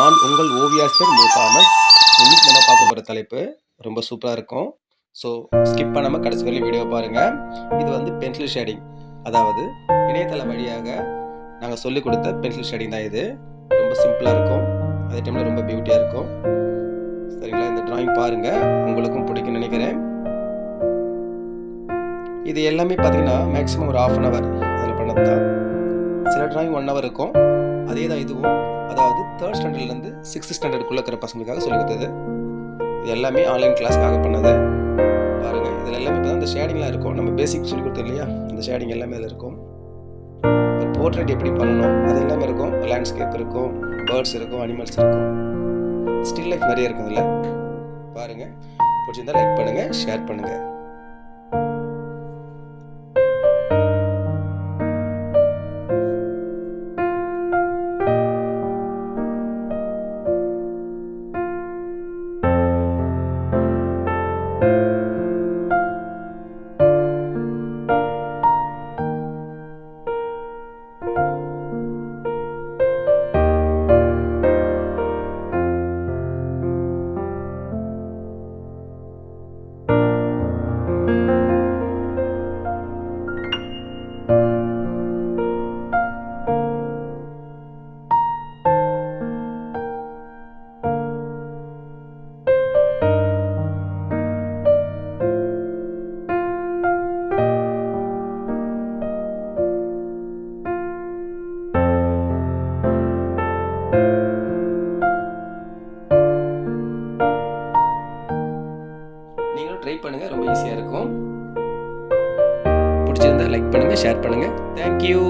நான் உங்கள் ஓவியாசர் மு. தாமஸ் இன்னைக்கு நம்ம பார்க்க போகிற தலைப்பு ரொம்ப சூப்பராக இருக்கும். ஸோ ஸ்கிப் பண்ணாமல் கடைசி வரையும் வீடியோ பாருங்கள் இது வந்து பென்சில் ஷேடிங் அதாவது இணையதளம் வழியாக நாங்கள் சொல்லிக் கொடுத்த பென்சில் ஷேடிங் தான் இது. ரொம்ப சிம்பிளாக இருக்கும். அதே டைமில் ரொம்ப பியூட்டியாக இருக்கும். சரிங்களா? இந்த டிராயிங் பாருங்கள் உங்களுக்கும் பிடிக்கும்னு நினைக்கிறேன். இது எல்லாமே பார்த்தீங்கன்னா மேக்ஸிமம் ஒரு ஆஃப் அன் ஹவர் அதில் பண்ணது தான். சில டிராயிங் ஒன் ஹவர் இருக்கும். அதே தான் இதுவும். அதாவது தேர்ட் ஸ்டாண்டர்ட்லேருந்து சிக்ஸ்த் ஸ்டாண்டர்டுக்குள்ளே இருக்கிற பசங்களுக்காக சொல்லி கொடுத்தது இது எல்லாமே ஆன்லைன் கிளாஸ்க்காக பண்ணது பாருங்கள் இதில் எல்லாமே இப்போ இந்த ஷேடிங்லாம் இருக்கும். நம்ம பேசிக் சொல்லி கொடுத்தோம் இல்லையா? அந்த ஷேடிங் எல்லாமே இதில் இருக்கும். ஒரு போர்ட்ரேட் எப்படி பண்ணணும்? அது எல்லாமே இருக்கும். லேண்ட்ஸ்கேப் இருக்கும். பேர்ட்ஸ் இருக்கும். அனிமல்ஸ் இருக்கும். ஸ்டில் லைஃப் நிறைய இருக்கும் இதில் பாருங்கள் பிடிச்சிருந்தா லைக் பண்ணுங்கள் ஷேர் பண்ணுங்கள் நீங்களும் ட்ரை பண்ணுங்கள் ரொம்ப ஈஸியாக இருக்கும். பிடிச்சிருந்தா லைக் பண்ணுங்கள் ஷேர் பண்ணுங்கள் தேங்க்யூ